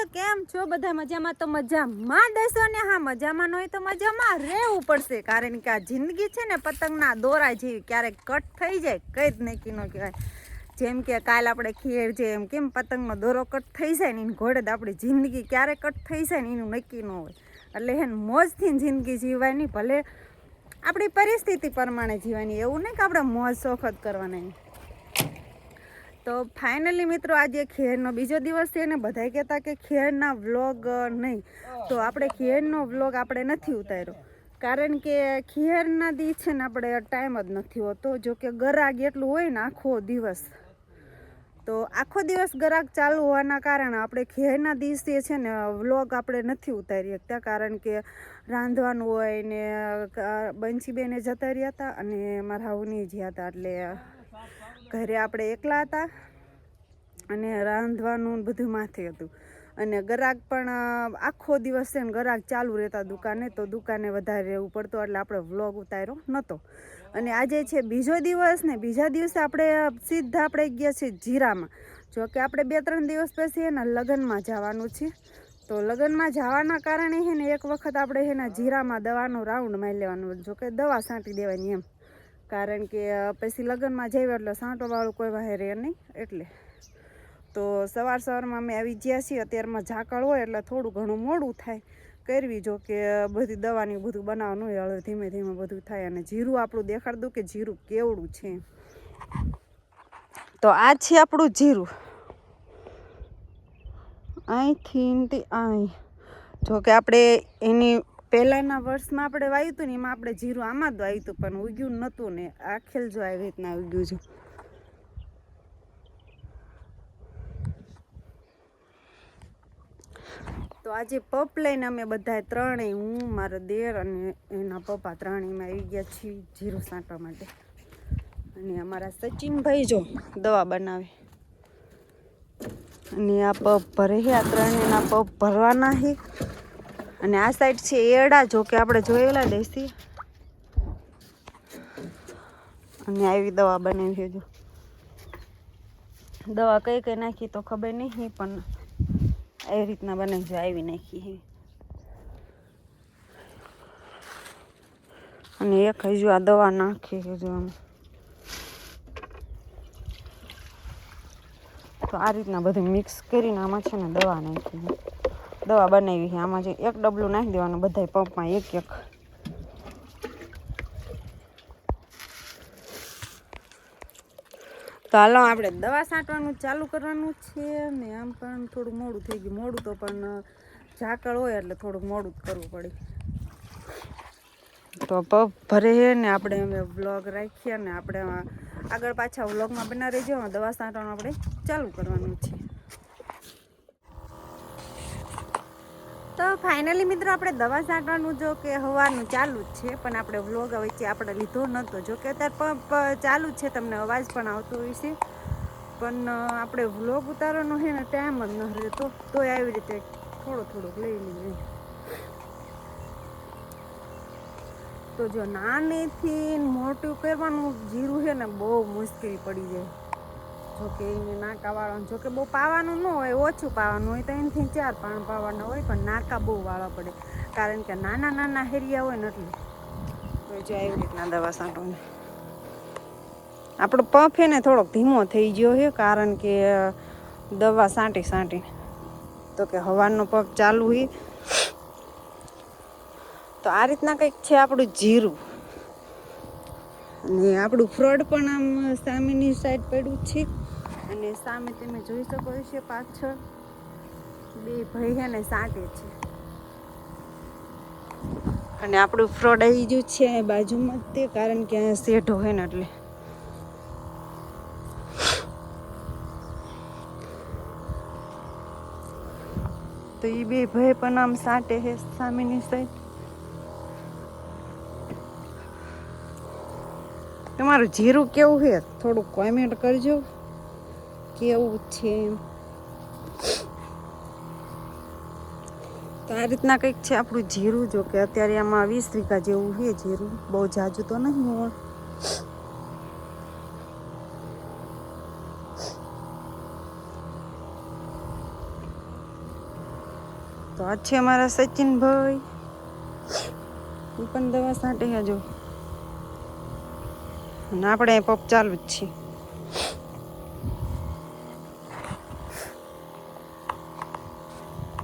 તો કેમ છો બધા મજામાં? તો મજામાં દેશો ને હા, મજામાં હોય તો મજામાં રહેવું પડશે. કારણ કે આ જિંદગી છે ને પતંગના દોરા જેવી ક્યારેક કટ થઈ જાય, કઈ જ નક્કી ન કહેવાય. જેમ કે કાલ આપણે ખીર છે, એમ કેમ પતંગનો દોરો કટ થઈ જાય ને એની ઘોડે આપણી જિંદગી ક્યારે કટ થઈ જાય ને એનું નક્કી ન હોય. એટલે હે ને મોજથી જિંદગી જીવવાની, ભલે આપણી પરિસ્થિતિ પ્રમાણે જીવવાની, એવું નહીં કે આપણે મોજ શોખ જ કરવાના. તો ફાઇનલી મિત્રો આજે ખેરનો બીજો દિવસ છે ને બધા કહેતા કે ખેરના વ્લોગ નહીં. તો આપણે ખેરનો વ્લોગ આપણે નથી ઉતાર્યો. કારણ કે ખેરના દી છે ને આપણે ટાઈમ જ નથી હોતો. જો કે ગરાગ એટલું હોય ને આખો દિવસ. તો આખો દિવસ ગરાક ચાલુ હોવાના કારણે આપણે ખેરના દિવસે છે ને, વ્લોગ આપણે નથી ઉતારી શકતા. કારણ કે રાંધવાનું હોય ને બંસીબેને જતા રહ્યા હતા અને મારા હાઉની જ્યાં હતા, એટલે ઘરે આપણે એકલા હતા અને રાંધવાનું બધું માથે હતું. અને ગરાક પણ આખો દિવસ છે ને ગરાક ચાલુ રહેતા દુકાને, તો દુકાને વધારે રહેવું પડતું, એટલે આપણે વ્લોગ ઉતાર્યો નહોતો અને આજે છે બીજો દિવસ ને બીજા દિવસે આપણે સીધા આપણે ગયા છીએ જીરામાં. જો કે આપણે બે ત્રણ દિવસ પછી એના લગ્નમાં જવાનું છે. તો લગ્નમાં જવાના કારણે છે ને એક વખત આપણે એના જીરામાં દવાનો રાઉન્ડ મારી લેવાનો, જો કે દવા છાંટી દેવાની એમ. કારણ કે પછી લગ્નમાં જઈએ એટલે સાંટોવાળું કોઈ વાહે રહે નહીં, એટલે. તો સવાર સવારમાં અમે આવી ગયા છીએ, અત્યારમાં ઝાકળ હોય એટલે થોડું ઘણું મોડું થાય. કરવી જો કે બધી દવાની બધું બનાવવાનું હોય હવે ધીમે ધીમે બધું થાય અને જીરું આપણું દેખાડ દઉં કે જીરું કેવડું છે. તો આ છે આપણું જીરું. અહીંથી અહીં જો કે આપણે એની પહેલાંના વર્ષમાં આપણે વાવ્યું હતું ને, એમાં આપણે જીરું આમાં જ વાવ્યું હતું, પણ ઉગ્યું નહોતું ને, આખેલ જો આવી રીતના ઉગ્યું છે. તો આજે પપ લઈને અમે બધા ત્રણેય, હું, મારો દેર અને એના પપ્પા ત્રણેયમાં આવી ગયા છીએ જીરું સાંટવા માટે. અને અમારા સચિનભાઈ જો દવા બનાવે. અને આ પપ ભરે આ ત્રણેયના પપ ભરવાના છે. અને આ સાઈડ છે એડા જો કે આપણે જોયેલા દેશી. અને આવી દવા બનાવી જો. દવા કઈ કઈ નાખી તો ખબર નહીં, પણ એ રીતના બનાવી આવી નાખી અને એક હજુ આ દવા નાખી છે જો આમ તો આ રીતના બધું મિક્સ કરીને આમાં છે ને દવા નાખી દવા બનાવી છે. આમાં જે એક ડબલું નાખી દેવાનું બધા પંપમાં, એક એક. તો હાલો, આપણે દવા છાંટવાનું ચાલુ કરવાનું છે ને આમ પણ થોડું મોડું થઈ ગયું. મોડું તો પણ ઝાકળ હોય એટલે થોડુંક મોડું જ કરવું પડે. તો પગ ભરે છે ને આપણે હવે વ્લોગ રાખીએ ને આપણે આગળ પાછા વ્લોગમાં બના રહેજો. દવા છાંટવાનું આપણે ચાલુ કરવાનું છે. તો ફાઇનલી મિત્રો આપણે દવા છાંટવાનું જો કે હવાનું ચાલુ જ છે, પણ આપણે વ્લોગ વચ્ચે આપણે લીધો નહોતો જો કે અત્યારે પંપ ચાલુ જ છે, તમને અવાજ પણ આવતો હોય છે. પણ આપણે વ્લોગ ઉતારવાનો છે ને ટાઈમ જ ન રહેતો તોય આવી રીતે થોડો થોડોક લઈ લઈએ. તો જો નાનેથી મોટું કરવાનું જીરું છે ને બહુ મુશ્કેલી પડી જાય. જો કે એને નાકા વાળવાનું જો બહુ પાવાનું ન હોય, ઓછું પાવાનું હોય તો એનાથી ચાર પાણ પાવાના હોય, પણ નાકા બહુ વાળવા પડે. કારણ કે નાના નાના હેરિયા હોય ને એટલે. રીતના દવા છાંટવાની આપણો પફ છે ને થોડોક ધીમો થઈ ગયો છે, કારણ કે દવા સાંટી સાંટી. તો કે હવાનો પગ ચાલુ હોય તો આ રીતના કંઈક છે આપણું જીરું. અને આપણું ફ્રોડ પણ આમ સામેની સાઈડ પડ્યું છે. અને સામે તમે જોઈ શકો છો પાછળ. બે ભાઈ છે ને સાંટે છે. અને આપણું ફ્રોડ આવી ગયું છે બાજુમાં તે, કારણ કે અહીંયા શેઢો હોય ને એટલે. તો એ બે ભાઈ પણ આમ સાંટે છે સામેની સાઈડ તમારું જીરું કેવું છે? થોડુંક કોમેન્ટ કરજો. કેવું છે? તો આ રીતના કંઈક છે આપણું જીરું, જો કે અત્યારે આમાં વીસ વીઘા જેવું છે જીરું. બહુ જાજુ તો નહીં હોય. તો આ છે અમારા સચિનભાઈ. એ પણ દવા સાંટે હજુ. અને આપણે પપ ચાલુ જ છે.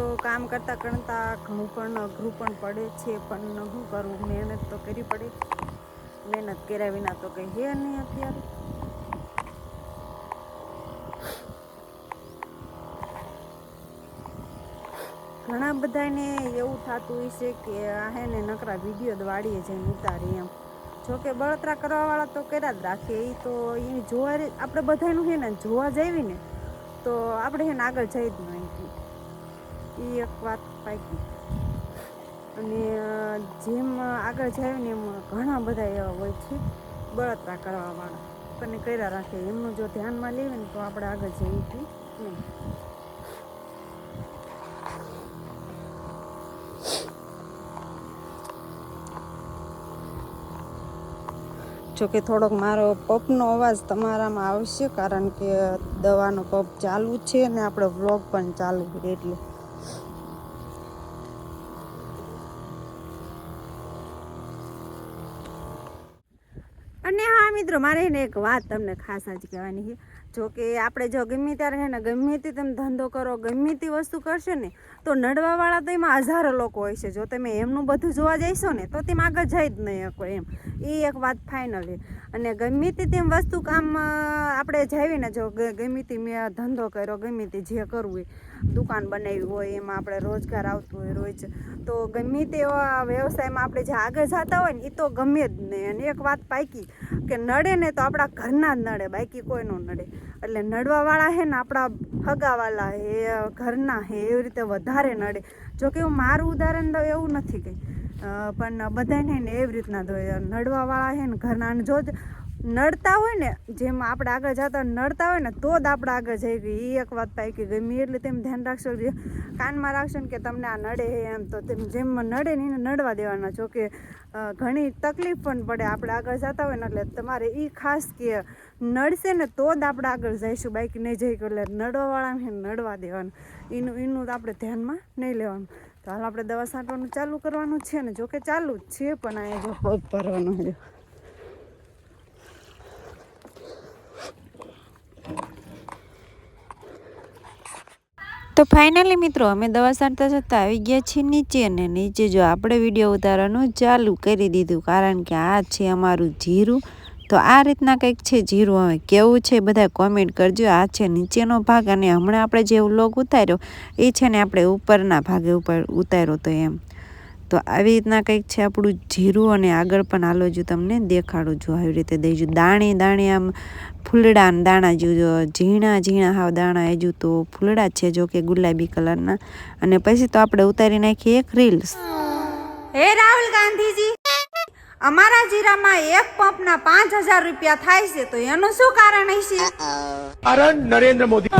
તો કામ કરતાં કરતાં ઘણું પણ, અઘરું પણ પડે છે, પણ શું કરવું મહેનત તો કરવી પડે. મહેનત કર્યા વિના તો કંઈ હે નહીં અત્યારે. ઘણા બધાને એવું થતું હોય છે કે આ હે ને નકરા વીડિયો દવાડીએ જઈને ઉતારી એમ. જોકે બળતરા કરવાવાળા તો કર્યા જ રાખે. એ તો એની જોવા આપણે બધાનું છે ને જોવા જઈએ ને, તો આપણે છે ને આગળ જઈ જ નહીં એ એક વાત પાકી. અને જેમ આગળ જાય ને એમ ઘણા બધા એવા હોય છે, બળતરા કરવાવાળા આપણને કર્યા રાખે, એમનું જો ધ્યાનમાં લેવે ને તો આપણે આગળ જઈએ છીએ જોકે થોડોક મારો પપનો અવાજ તમારામાં આવશે, કારણ કે દવાનો પપ ચાલુ છે અને આપણો વ્લોગ પણ ચાલુ એટલે અને હા મિત્રો, મારે એને એક વાત તમને ખાસ જ કહેવાની છે. જો કે આપણે જો ગમે ત્યારે છે ને, ગમે તે તમે ધંધો કરો, ગમે તે વસ્તુ કરશો ને, તો નડવાવાળા તો એમાં હજારો લોકો હોય છે. જો તમે એમનું બધું જોવા જઈશો ને, તો તેમ આગળ જઈ જ નહીં શકો એમ. એ એક વાત ફાઇનલ અને ગમે તે તેમ વસ્તુ કામ આપણે જાવીને જો ગમે તે મેં ધંધો કર્યો, ગમે તે જે કરવું હોય દુકાન બનાવી હોય, એમાં આપણે રોજગાર આવતું હોય રોજ. તો ગમે તેવા વ્યવસાયમાં આપણે જે આગળ જતા હોય ને એ તો ગમે જ નહીં અને એક વાત પાકી, કે નડે ને તો આપણા ઘરના જ નડે, બાકી કોઈનો નડે. એટલે નડવાવાળા હે ને, આપણા હગાવાલા હે, ઘરના હે, એવી રીતે વધારે નડે. જો કે હું મારું ઉદાહરણ દઉં એવું નથી કંઈ. પણ બધાને એવી રીતના નડવાવાળા હે ને, ઘરના. જો જ નડતા હોય ને, જેમ આપણે આગળ જતા નડતા હોય ને, તો જ આપણે આગળ જઈ ગઈ. એ એક વાત પાકી ગમી એટલે તેમ ધ્યાન રાખશો કાનમાં રાખશો ને કે તમને આ નડે હે એમ. તો તેમ જેમ નડે ને એને નડવા દેવાના. જો કે ઘણી તકલીફ પણ પડે આપણે આગળ જતા હોય ને, એટલે તમારે એ ખાસ કે નડશે ને, તો જ આપણે આગળ જઈશું. બાઈક નહીં જઈ એટલે નડવાવાળાને નડવા દેવાનું. એનું એનું આપણે ધ્યાનમાં નહીં લેવાનું. તો હાલ આપણે દવા છાંટવાનું ચાલુ કરવાનું છે ને. જોકે ચાલુ જ છે, પણ અહીંયા જો પગ ભરવાનો તો ફાઇનલી મિત્રો, અમે દવા સારતા છતાં આવી ગયા છીએ નીચે ને નીચે જો આપણે વીડિયો ઉતારવાનું ચાલુ કરી દીધું. કારણ કે આ છે અમારું જીરું. તો આ રીતના કંઈક છે જીરું. હવે કેવું છે બધા કોમેન્ટ કરજો. આ છે નીચેનો ભાગ અને હમણાં આપણે જે વ્લોગ ઉતાર્યો, એ છે ને આપણે ઉપરના ભાગે ઉપર ઉતાર્યો તો એમ. તો આવી રીતના કંઈક છે આપણું જીરું અને આગળ પણ આલો જો તમને દેખાડું છું. આવી રીતે દઈજું દાણે દાણે આમ ફૂલડા દાણા જો ઝીણા ઝીણા હાવ દાણા હજુ તો ફૂલડા છે જો કે ગુલાબી કલરના અને પછી તો આપણે ઉતારી નાખીએ એક રીલ્સ. હે રાહુલ ગાંધીજી અમારા જીરામાં એક પંપના પાંચ હજાર રૂપિયા થાય છે તો એનું શું કારણ હશે? અરે નરેન્દ્ર મોદી.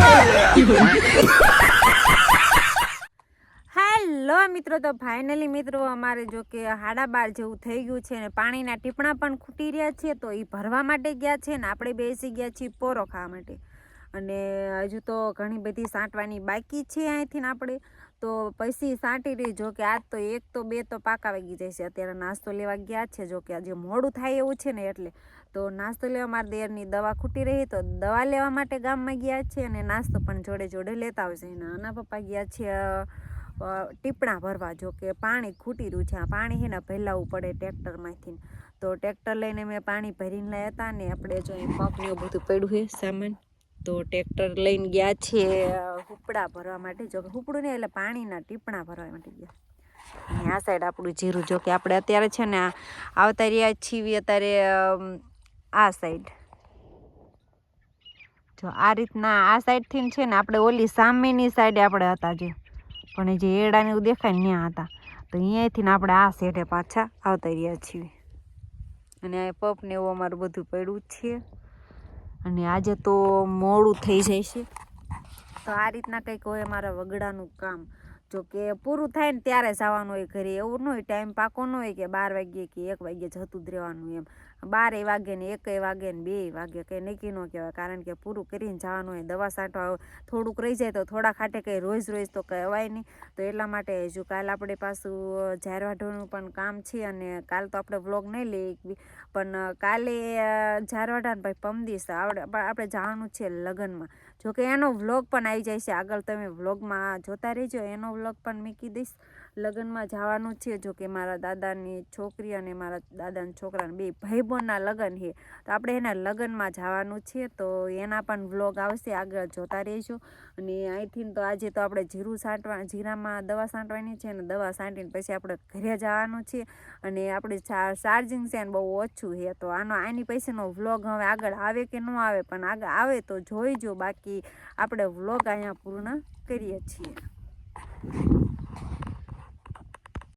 હેલો મિત્રો, તો ફાઇનલી મિત્રો અમારે જો કે હાડા બાર જેવું થઈ ગયું છે ને પાણીના ટીપણા પણ ખૂટી રહ્યા છે, તો એ ભરવા માટે ગયા છે ને આપણે બેસી ગયા છીએ પોરો ખાવા માટે. અને હજુ તો ઘણી બધી સાંટવાની બાકી છે અહીંથી આપણે. તો પછી સાંટી રહી જો કે આજ તો એક તો બે તો પાકા વાગી જાય છે અત્યારે નાસ્તો લેવા ગયા છે જો કે આજે મોડું થાય એવું છે ને એટલે. તો નાસ્તો લેવા મારા દેરની દવા ખૂટી રહી, તો દવા લેવા માટે ગામમાં ગયા છે અને નાસ્તો પણ જોડે જોડે લેતા આવશે. આના પપ્પા ગયા છે ટીપણા ભરવા જો કે પાણી ખૂટી રહ્યું છે. આ પાણી છે ને ભેલાવવું પડે ટ્રેક્ટરમાંથી તો ટ્રેક્ટર લઈને મેં પાણી ભરીને લાવ્યા હતા ને આપણે જો અહીં પંપ ને બધું પડ્યું છે સામાન. તો ટ્રેક્ટર લઈને ગયા છે હુપડા ભરવા માટે. જો કે હુપડું નહીં, એટલે પાણીના ટીપણા ભરવા માટે ગયા. આ સાઈડ આપણું જીરું જો કે આપણે અત્યારે છે ને આવતા રહ્યા છીએ અત્યારે આ સાઈડ જો આ રીતના આ સાઈડથી છે ને આપણે ઓલી સામેની સાઈડે આપણે હતા જે. પણ જે એડાને એવું દેખાય ને ત્યાં હતા. તો અહીંયાથી ને આપણે આ સેઠે પાછા આવતા રહ્યા છીએ. અને આ પપ એવું અમારું બધું પડ્યું જ છે. અને આજે તો મોડું થઈ જાય છે. તો આ રીતના કંઈક હોય અમારા વગડાનું કામ. જો કે પૂરું થાય ને ત્યારે જવાનું હોય ઘરે. એવું ન હોય, ટાઈમ પાકો ન હોય કે બાર વાગ્યે કે એક વાગ્યે જતું જ રહેવાનું એમ. બારે વાગે ને એકે વાગે ને બે વાગે કંઈ નક્કી ન કહેવાય. કારણ કે પૂરું કરીને જવાનું હોય, દવા છાંટવા થોડુંક રહી જાય તો થોડા ખાટે કંઈ રોજ રોજ તો કહેવાય નહીં. તો એટલા માટે હજુ કાલ આપણે પાછું ઝારવાઢોનું પણ કામ છે અને કાલ તો આપણે વ્લોગ નહીં લઈ પણ કાલે ઝારવાઢાને ભાઈ પમદીશ આપણે આપણે જવાનું છે લગ્નમાં. જોકે એનો વ્લોગ પણ આવી જાય છે. આગળ તમે વ્લોગમાં જોતા રહેજો. એનો વ્લોગ પણ મૂકી દઈશ. લગ્નમાં જવાનું છે, જો કે મારા દાદાની છોકરી અને મારા દાદાના છોકરાના બે ભાઈબંધના લગ્ન છે. તો આપણે એના લગ્નમાં જવાનું છે, તો એના પણ વ્લોગ આવશે, આગળ જોતા રહીશું. અને અહીંથી તો આજે તો આપણે જીરું સાંટવા, જીરામાં દવા સાંટવાની છે અને દવા સાંટીને પછી આપણે ઘરે જવાનું છે. અને આપણે ચાર્જિંગ છે બહુ ઓછું છે, તો આનો, આની પૈસાનો વ્લોગ હવે આગળ આવે કે ન આવે, પણ આગળ આવે તો જોઈજો. બાકી આપણે વ્લોગ અહીંયા પૂર્ણ કરીએ છીએ.